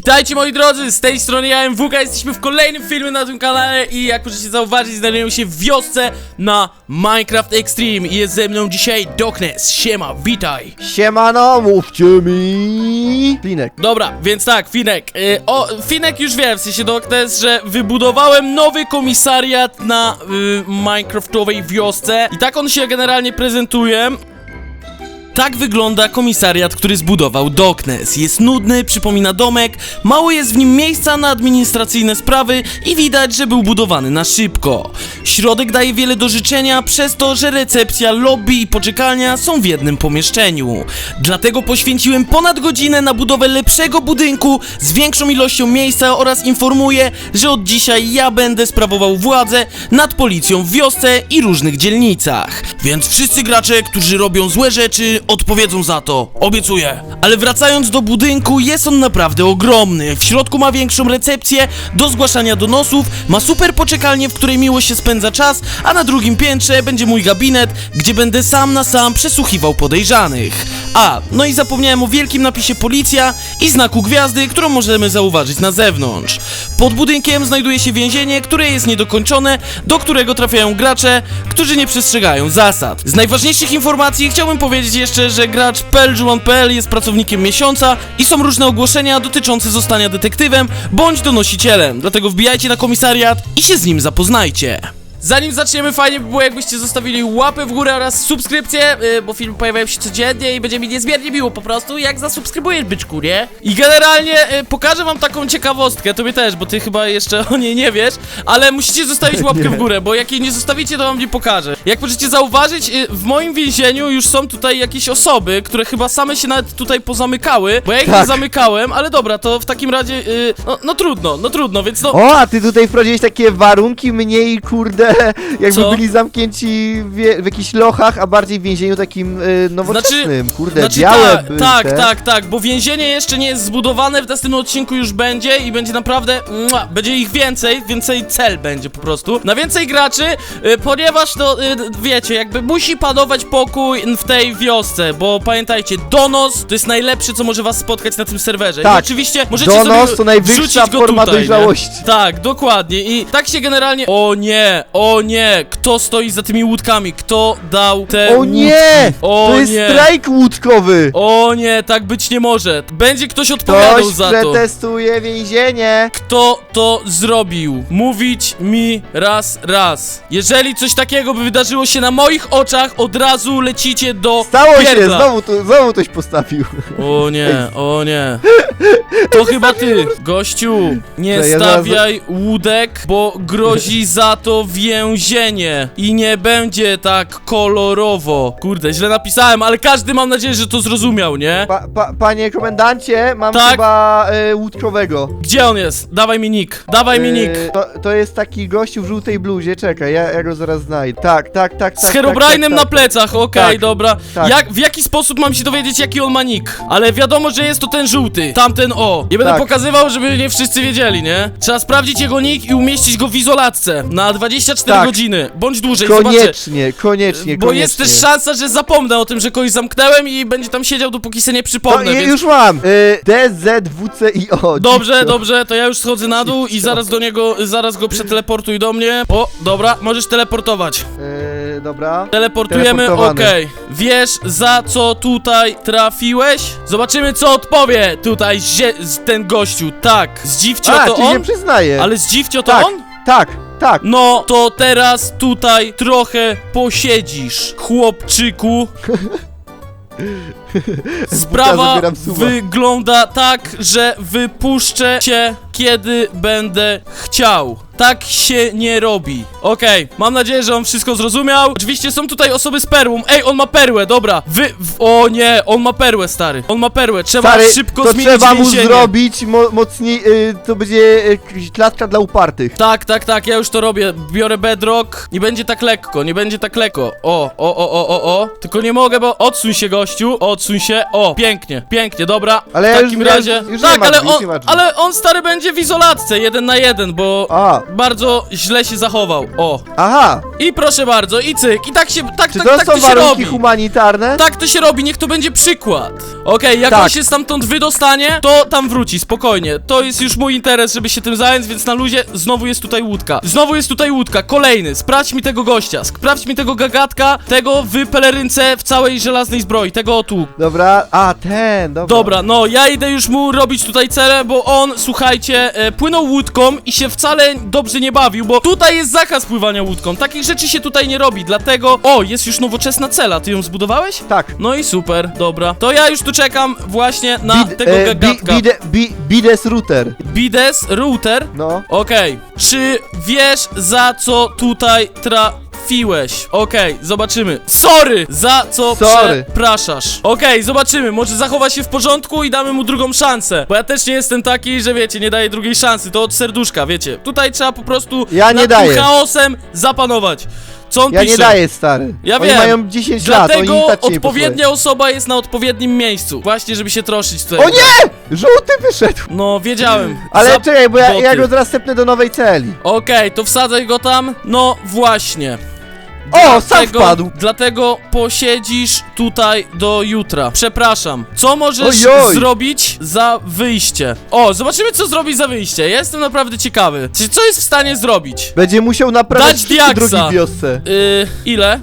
Witajcie moi drodzy, z tej strony ja MWK, jesteśmy w kolejnym filmie na tym kanale i jak możecie zauważyć znajdujemy się w wiosce na Minecraft Extreme. I jest ze mną dzisiaj Doknes, siema, witaj! Siemano, mówcie mi! Klinek. Dobra, więc tak, Finek, y, o, Finek już wie, w sensie Doknes, że wybudowałem nowy komisariat na y, Minecraftowej wiosce. I tak on się generalnie prezentuje tak wygląda komisariat, który zbudował Doknes. Jest nudny, przypomina domek, mało jest w nim miejsca na administracyjne sprawy i widać, że był budowany na szybko. Środek daje wiele do życzenia, przez to, że recepcja, lobby i poczekalnia są w jednym pomieszczeniu. Dlatego poświęciłem ponad godzinę na budowę lepszego budynku z większą ilością miejsca oraz informuję, że od dzisiaj ja będę sprawował władzę nad policją w wiosce i różnych dzielnicach. Więc wszyscy gracze, którzy robią złe rzeczy, odpowiedzą za to. Obiecuję. Ale wracając do budynku, jest on naprawdę ogromny. W środku ma większą recepcję do zgłaszania donosów, ma super poczekalnię, w której miło się spędza czas, a na drugim piętrze będzie mój gabinet, gdzie będę sam na sam przesłuchiwał podejrzanych. A, no i zapomniałem o wielkim napisie policja i znaku gwiazdy, którą możemy zauważyć na zewnątrz. Pod budynkiem znajduje się więzienie, które jest niedokończone, do którego trafiają gracze, którzy nie przestrzegają zasad. Z najważniejszych informacji chciałbym powiedzieć jeszcze, że gracz Peljuan.pl jest pracownikiem miesiąca i są różne ogłoszenia dotyczące zostania detektywem bądź donosicielem, dlatego wbijajcie na komisariat i się z nim zapoznajcie. Zanim zaczniemy, fajnie by było jakbyście zostawili łapę w górę oraz subskrypcję, yy, bo filmy pojawiają się codziennie i będzie mi niezmiernie miło po prostu, jak zasubskrybujesz, byczku, nie? I generalnie yy, pokażę wam taką ciekawostkę, tobie też, bo ty chyba jeszcze o niej nie wiesz, ale musicie zostawić łapkę w górę, bo jak jej nie zostawicie, to wam nie pokażę. Jak możecie zauważyć, yy, w moim więzieniu już są tutaj jakieś osoby, które chyba same się nawet tutaj pozamykały, bo ja ich nie Tak. zamykałem, ale dobra, to w takim razie, yy, no, no trudno, no trudno, więc no... O, a ty tutaj wprowadziłeś takie warunki mniej, kurde, jakby Co? byli zamknięci w, w jakichś lochach, a bardziej w więzieniu takim y, nowoczesnym, kurde, Znaczy białe by tak, te. tak, tak, bo więzienie jeszcze nie jest zbudowane, w następnym odcinku już będzie i będzie naprawdę, mua, będzie ich więcej, więcej cel będzie po prostu, na więcej graczy, y, ponieważ to, y, wiecie, jakby musi panować pokój w tej wiosce, bo pamiętajcie, donos to jest najlepsze, co może was spotkać na tym serwerze. I Tak, oczywiście możecie donos sobie to najwyższa wrzucić go forma tutaj, dojrzałości. Nie? Tak, dokładnie i tak się generalnie, o nie, o nie, kto stoi za tymi łódkami, kto dał te O nie! łódki? O to jest nie. strajk łódkowy! O nie, tak być nie może. Będzie ktoś odpowiadał Ktoś za to. przetestuje więzienie! Kto to zrobił? Mówić mi raz, raz. Jeżeli coś takiego by wydarzyło się na moich oczach, od razu lecicie do Stało się, pierdla. znowu, tu, znowu ktoś postawił. O nie, o nie. To chyba ty, gościu. Nie To ja zaraz- stawiaj łódek, bo grozi za to więzienie. I nie będzie tak kolorowo. Kurde, źle napisałem, ale każdy mam nadzieję, że to zrozumiał, nie? Pa, pa, panie komendancie, mam Tak? chyba y, łódkowego. Gdzie on jest? Dawaj mi nick. Dawaj mi nick. Y, to, to jest taki gościu w żółtej bluzie, czekaj, ja, ja go zaraz znajdę. Tak, tak, tak, tak. Z Herobrine'em tak, tak, na tak. plecach, okej, Tak, dobra. tak. Jak, w jaki sposób mam się dowiedzieć, jaki on ma nick? Ale wiadomo, że jest to ten żółty, tamten o. Nie będę Tak. pokazywał, żeby nie wszyscy wiedzieli, nie? Trzeba sprawdzić jego nick i umieścić go w izolatce na 24 Tak. godziny, bądź dłużej, zobaczę. Koniecznie, koniecznie, Bo koniecznie. jest też szansa, że zapomnę o tym, że kogoś zamknąłem i będzie tam siedział, dopóki se nie przypomnę, je- więc... już mam! Y, DZWCIO. Dobrze, dziwko. dobrze, to ja już schodzę na dół i zaraz do niego, zaraz go przeteleportuj do mnie. O, dobra, możesz teleportować. Y, dobra. Teleportujemy, okej. Wiesz, za co tutaj trafiłeś? Zobaczymy, co odpowie tutaj ten gościu. Tak, zdziwcio A, to się on? przyznaje. Ale zdziwcio to Tak. on? Tak, tak. No, to teraz tutaj trochę posiedzisz, chłopczyku. Sprawa wygląda tak, że wypuszczę cię, kiedy będę chciał. Tak się nie robi. Okej, mam nadzieję, że on wszystko zrozumiał. Oczywiście są tutaj osoby z perłą. Ej, on ma perłę, dobra. Wy... W... O nie, on ma perłę, stary. On ma perłę. Trzeba Stary, szybko to zmienić trzeba mu więzienie. zrobić mo mocniej, y, to będzie y, klatka dla upartych. Tak, tak, tak, ja już to robię. Biorę bedrock. Nie będzie tak lekko, nie będzie tak lekko. O, o, o, o, o, o. Tylko nie mogę, bo odsuń się, gościu. Odsuń się. O, pięknie, pięknie, dobra. Ale w ja takim już- razie. już- tak, ale drzwi, on, ale on stary będzie w izolatce, jeden na jeden, bo. A, bardzo źle się zachował. O. Aha, I proszę bardzo, i cyk. I tak się, tak, czy tak, to tak są to się warunki robi. humanitarne? Tak to się robi, niech to będzie przykład. Okej, jak Tak. on się stamtąd wydostanie, to tam wróci, spokojnie. To jest już mój interes, żeby się tym zająć, więc na luzie znowu jest tutaj łódka. Znowu jest tutaj łódka, kolejny. Sprawdź mi tego gościa, sprawdź mi tego gagatka, tego w pelerynce w całej żelaznej zbroi, tego o tu. Dobra, a ten, dobra. Dobra, no ja idę już mu robić tutaj cele, bo on, słuchajcie, e, płynął łódką i się wcale dobrze nie bawił, bo tutaj jest zakaz pływania łódką. Takich rzeczy się tutaj nie robi, dlatego... O, jest już nowoczesna cela, ty ją zbudowałeś? Tak. No i super, dobra. To ja już tu czekam właśnie na Bid- tego e, bi- gagatka. bide- bi- Bides router. Bides router. No. Okej. Czy wiesz za co tutaj trafiłeś? Okej, zobaczymy. Sorry! Za co Sorry. przepraszasz? Okej, zobaczymy. Może zachowa się w porządku i damy mu drugą szansę. Bo ja też nie jestem taki, że wiecie, nie daję drugiej szansy. To od serduszka, wiecie. Tutaj trzeba po prostu Ja nie nad daję. tym chaosem zapanować. Co on Ja pisze? nie daję, stary. Ja Oni wiem. mają 10 lat, oni Dlatego i tak nie odpowiednia osoba jest na odpowiednim miejscu. Właśnie, żeby się troszyć tutaj. O nie! Żółty wyszedł! No, wiedziałem. Ale Za czekaj, bo ja, ja boty. go zaraz stepnę do nowej celi. Okej, to wsadzaj go tam. No właśnie. O, sam wpadł! Dlatego posiedzisz tutaj do jutra. Przepraszam. Co możesz Ojoj. zrobić za wyjście? O, zobaczymy co zrobi za wyjście. Ja jestem naprawdę ciekawy. Czy co jest w stanie zrobić? Będzie musiał naprawiać Dać wszystkie diaksa. drogi w wiosce. Yy, ile?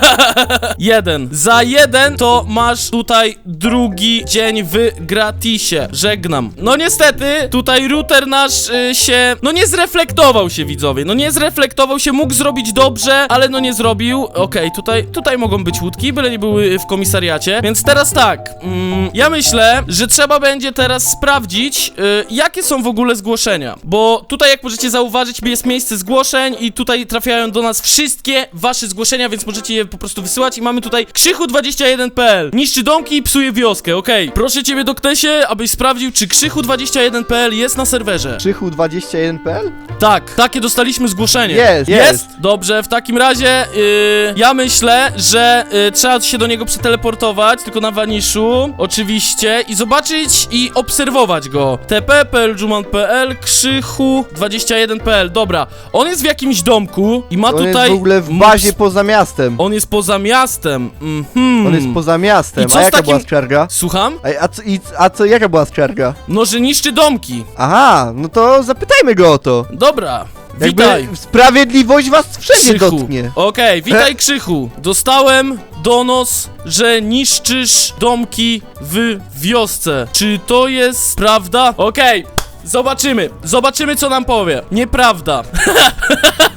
jeden. Za jeden to masz tutaj drugi dzień w gratisie. Żegnam. No niestety, tutaj router nasz y, się... No nie zreflektował się, widzowie. No nie zreflektował się, mógł zrobić dobrze, ale no nie zrobił. Okej, tutaj, tutaj mogą być łódki, byle nie były w komisariacie. Więc teraz tak, mm, ja myślę, że trzeba będzie teraz sprawdzić, y, jakie są w ogóle zgłoszenia. Bo tutaj, jak możecie zauważyć, jest miejsce zgłoszeń i tutaj trafiają do nas wszystkie wasze zgłoszenia, więc możecie je po prostu wysyłać. I mamy tutaj krzychu21.pl. Niszczy domki i psuje wioskę, okej. Proszę ciebie, doktesie, abyś sprawdził, czy krzychu21.pl jest na serwerze. Krzychu21.pl? Tak, takie dostaliśmy zgłoszenie. Jest, jest. Dobrze, w takim razie yy, ja myślę, że yy, trzeba się do niego przeteleportować, tylko na Vaniszu, oczywiście, i zobaczyć i obserwować go. tp.pl, juman.pl, krzychu21.pl, dobra. On jest w jakimś domku i ma On tutaj... jest w ogóle w bazie poza miastem. On jest poza miastem, mhm. On jest poza miastem. I co A z jaka takim- była skarga? Słucham? A, a, co, i, a co, jaka była skarga? No, że niszczy domki. Aha, no to zapytajmy go o to. Dobra, Jakby witaj. sprawiedliwość was wszędzie Krzychu. dotknie. Okej, witaj Krzychu. Dostałem donos, że niszczysz domki w wiosce. Czy to jest prawda? Okej. Zobaczymy, zobaczymy co nam powie. Nieprawda.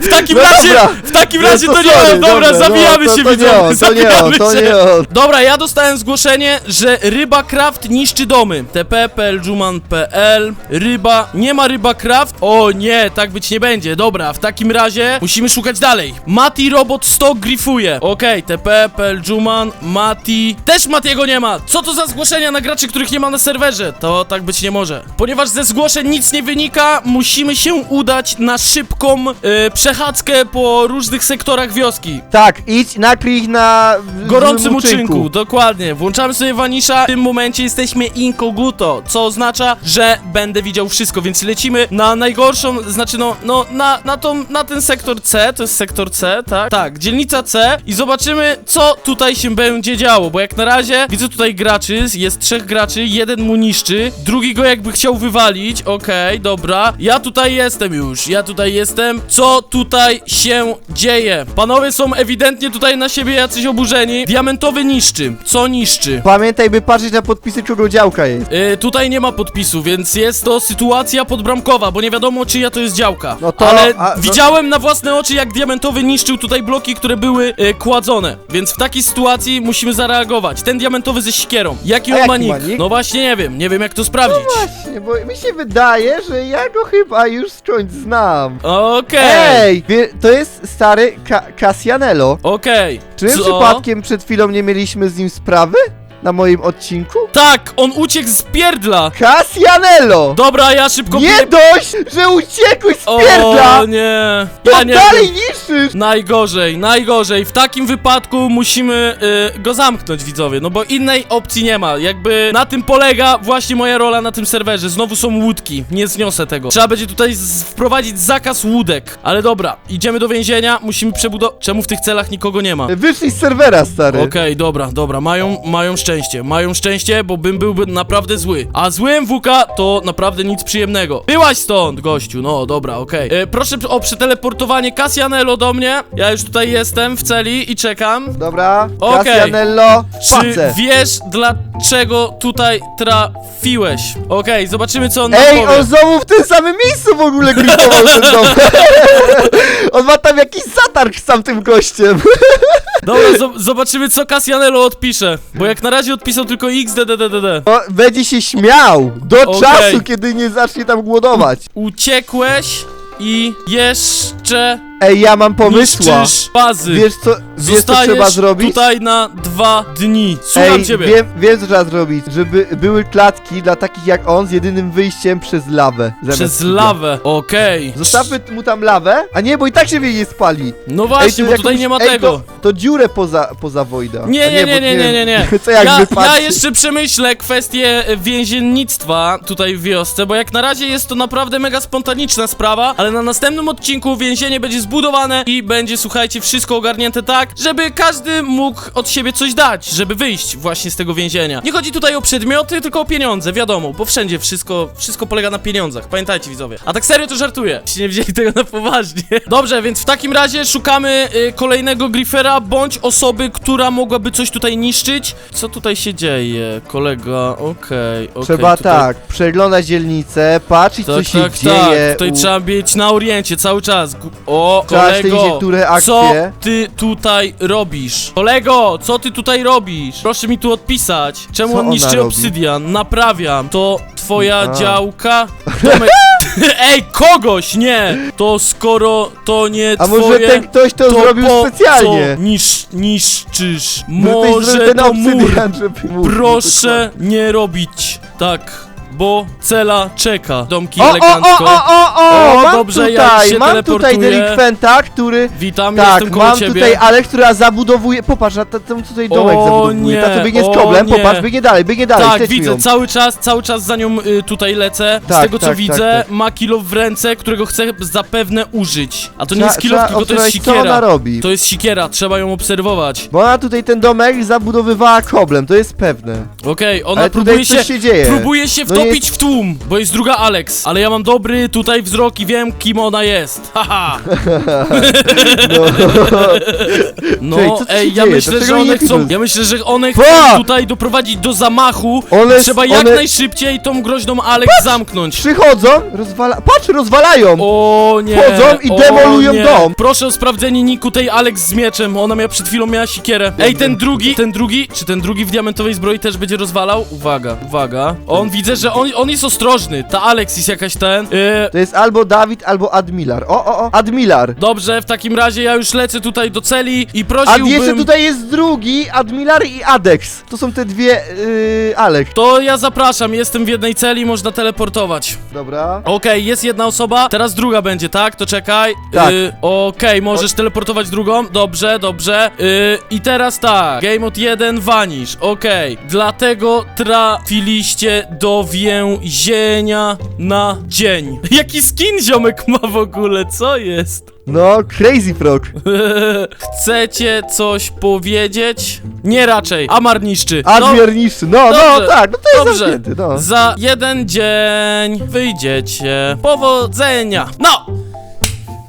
W takim No razie, dobra. w takim No razie to, nie sorry, on, dobra, no, zabijamy to, się to nie on, to nie on, zabijamy to się. nie on. Dobra, ja dostałem zgłoszenie, że ryba craft niszczy domy. tp.pl, ryba, nie ma ryba craft. O nie, tak być nie będzie. Dobra, w takim razie musimy szukać dalej. Mati robot 100 grifuje. Okej, tp.pl, Mati. Też Matiego nie ma. Co to za zgłoszenia na graczy, których nie ma na serwerze? To tak być nie może. Ponieważ ze zgłoszeń nic nie wynika, musimy się udać na szybką y, przechadzkę po różnych sektorach wioski. Tak, idź, nakryj ich na w- Gorącym uczynku, dokładnie. Włączamy sobie Vanisha. W tym momencie jesteśmy inkoguto, co oznacza, że będę widział wszystko, więc lecimy na najgorszą, znaczy no, no na, na, tą, na ten sektor C, to jest sektor C, tak? Tak, dzielnica C i zobaczymy, co tutaj się będzie działo, bo jak na razie widzę tutaj graczy, jest trzech graczy, jeden mu niszczy, drugi go jakby chciał wywalić, okej, dobra. Ja tutaj jestem już, ja tutaj jestem. Co tutaj się dzieje? Panowie są ewidentnie tutaj na siebie jacyś oburzeni. Diamentowy niszczy. Co niszczy? Pamiętaj, by patrzeć na podpisy, kogo działka jest. Yy, tutaj nie ma podpisu, więc jest to sytuacja podbramkowa, bo nie wiadomo czyja to jest działka. No to- Ale a- no- widziałem na własne oczy, jak diamentowy niszczył tutaj bloki, które były yy, kładzone. Więc w takiej sytuacji musimy zareagować. Ten diamentowy ze sikierą. Jaki A on jaki ma nick? ma nick? No właśnie nie wiem, nie wiem jak to sprawdzić. Właśnie, bo mi się wydaje, że ja go chyba już skądś znam. Okej. Ej, wie, to jest stary Ka Cassianello. Okej. Czy my Co? przypadkiem przed chwilą nie mieliśmy z nim sprawy? Na moim odcinku? Tak, on uciekł z pierdla! Casjanello! Dobra, ja szybko... Nie dość, że uciekłeś z O pierdla! nie! To Ja nie dalej niszczysz! Najgorzej, najgorzej. W takim wypadku musimy y, go zamknąć, widzowie, no bo innej opcji nie ma. Jakby na tym polega właśnie moja rola na tym serwerze. Znowu są łódki, nie zniosę tego. Trzeba będzie tutaj z- wprowadzić zakaz łódek. Ale dobra, idziemy do więzienia, musimy przebudować... Czemu w tych celach nikogo nie ma? Wyszli z serwera, stary. Okej, dobra, dobra, mają, mają szczęście, mają szczęście, bo bym byłby naprawdę zły. A zły MWK to naprawdę nic przyjemnego. Byłaś stąd, gościu, no dobra, okej. E, Proszę o przeteleportowanie Casjanello do mnie. Ja już tutaj jestem w celi i czekam. Dobra, Okej. Casjanello, Czy wiesz, dlaczego tutaj trafiłeś? Okej, zobaczymy, co on Ej, powie. on znowu w tym samym miejscu w ogóle grifował ten dom. on ma tam jakiś zatarg z tamtym gościem. Dobra, zo- zobaczymy, co Casjanello odpisze. Bo jak na razie odpisał tylko XDDDD. O, będzie się śmiał do Okej. czasu, kiedy nie zacznie tam głodować. Uciekłeś i jeszcze Ej, ja mam pomysła. niszczysz bazy. Wiesz co, wiesz co Zostajesz trzeba zrobić? tutaj na dwa dni. Słucham Ej, ciebie. wiem, wiem co trzeba zrobić, żeby były klatki dla takich jak on z jedynym wyjściem przez lawę. zamiast Przez kibla. lawę. Okej. Zostawmy mu tam lawę, a nie, bo i tak się jej nie spali. No właśnie, bo tutaj jakąś- nie ma ej, tego. To, to dziurę poza, poza Wojda. Nie, A nie, nie, bo nie, nie, nie, nie. Co jak Ja, wypadnie? ja jeszcze przemyślę kwestię więziennictwa tutaj w wiosce, bo jak na razie jest to naprawdę mega spontaniczna sprawa, ale na następnym odcinku więzienie będzie zbudowane i będzie, słuchajcie, wszystko ogarnięte tak, żeby każdy mógł od siebie coś dać, żeby wyjść właśnie z tego więzienia. Nie chodzi tutaj o przedmioty, tylko o pieniądze, wiadomo, bo wszędzie wszystko, wszystko polega na pieniądzach, pamiętajcie widzowie. A tak serio to żartuję, jeśli nie wzięli tego na poważnie. Dobrze, więc w takim razie szukamy y, kolejnego Griffera, bądź osoby, która mogłaby coś tutaj niszczyć. Co tutaj się dzieje, kolega? Okej, okej. Trzeba tutaj... tak, przeglądać dzielnicę, patrzeć co Tak, się tak, dzieje. tak. Tutaj u- trzeba być na oriencie cały czas. Gu- O, kolego, co ty tutaj robisz? Kolego, co ty tutaj robisz? Proszę mi tu odpisać. Czemu Co on ona niszczy robi? obsydian? Naprawiam. To twoja A. działka? Tomek... Ej, kogoś, nie! To skoro to nie A twoje... może ten ktoś to, to zrobił po specjalnie? Co nisz, niszczysz? Może ktoś Może ten to mur. obsydian, żeby Proszę nie robić tak, bo cela czeka. Domki O, o, o, elegancko. o, o, o, O, mam dobrze, ja tutaj, się mam tutaj delikwenta, który... Witam, Tak, jestem koło mam ciebie. tutaj Ale, która zabudowuje... Popatrz, na ten tutaj domek O, zabudowuje, ta nie, to biegnie z o, koblem, nie. popatrz, biegnie dalej, biegnie dalej, tak, widzę, ją. cały czas, cały czas za nią y, tutaj lecę. Z Tak, tego co tak, widzę, tak, ma kilo w ręce, którego chcę zapewne użyć. A to nie jest kilo, tylko to jest obserwować, co ona sikiera. robi. To jest sikiera, trzeba ją obserwować. Bo ona tutaj ten domek zabudowywała koblem, to jest pewne. Okej, ona Ale próbuje się, coś się dzieje. próbuje się No nie wtopić w tłum, bo jest druga Alex. Ale ja mam dobry tutaj wzrok i wiem, kim ona jest. Haha. No. No, Czekaj, co tu ej, ja dzieje? myślę, Dlaczego że one nie chcą, ja myślę, że one Pa! chcą tutaj doprowadzić do zamachu. One, Trzeba jak one najszybciej tą groźną Alex zamknąć. przychodzą, rozwala... Patrz, rozwalają! O nie! Wchodzą i o demolują nie. dom. Proszę o sprawdzenie niku tej Alex z mieczem. Ona miała przed chwilą miała sikierę. Ej, ten drugi, ten drugi, czy ten drugi w diamentowej zbroi też będzie rozwalał? Uwaga, uwaga. On widzę, że on, on jest ostrożny. Ta Alex jest jakaś ten. Yy, To jest albo Dawid, albo Admilar. O, o, o, Admilar. dobrze, w takim razie ja już lecę tutaj do celi i A prosiłbym. jeszcze tutaj jest drugi, Admilar i Adex. To są te dwie, yy, Alek. To ja zapraszam, jestem w jednej celi, można teleportować. Dobra. Okej, jest jedna osoba, teraz druga będzie, tak? To czekaj. Tak. Y, Okej, możesz teleportować drugą. Dobrze, dobrze. Y, I teraz tak. Game Mode 1 vanish. Okej. Dlatego trafiliście do więzienia na dzień. Jaki skin ziomek ma w ogóle? Co jest? No, Crazy Frog. Chcecie coś powiedzieć? Nie raczej. Amar niszczy. No, niższy. No, no, dobrze, tak, no to jest dobrze. zamknięty, no. Za jeden dzień wyjdziecie. Powodzenia. No!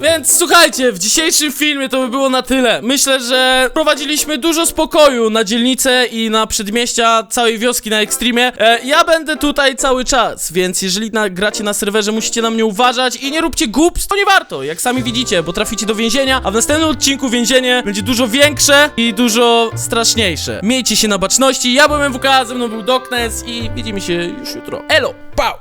Więc słuchajcie, w dzisiejszym filmie to by było na tyle. Myślę, że prowadziliśmy dużo spokoju na dzielnicę i na przedmieścia całej wioski na Extremie. E, ja będę tutaj cały czas, więc jeżeli na, gracie na serwerze, musicie na mnie uważać i nie róbcie głupstw, to nie warto, jak sami widzicie, bo traficie do więzienia, a w następnym odcinku więzienie będzie dużo większe i dużo straszniejsze. Miejcie się na baczności, ja byłem MWK, ze mną był Doknes i widzimy się już jutro. Elo, pał!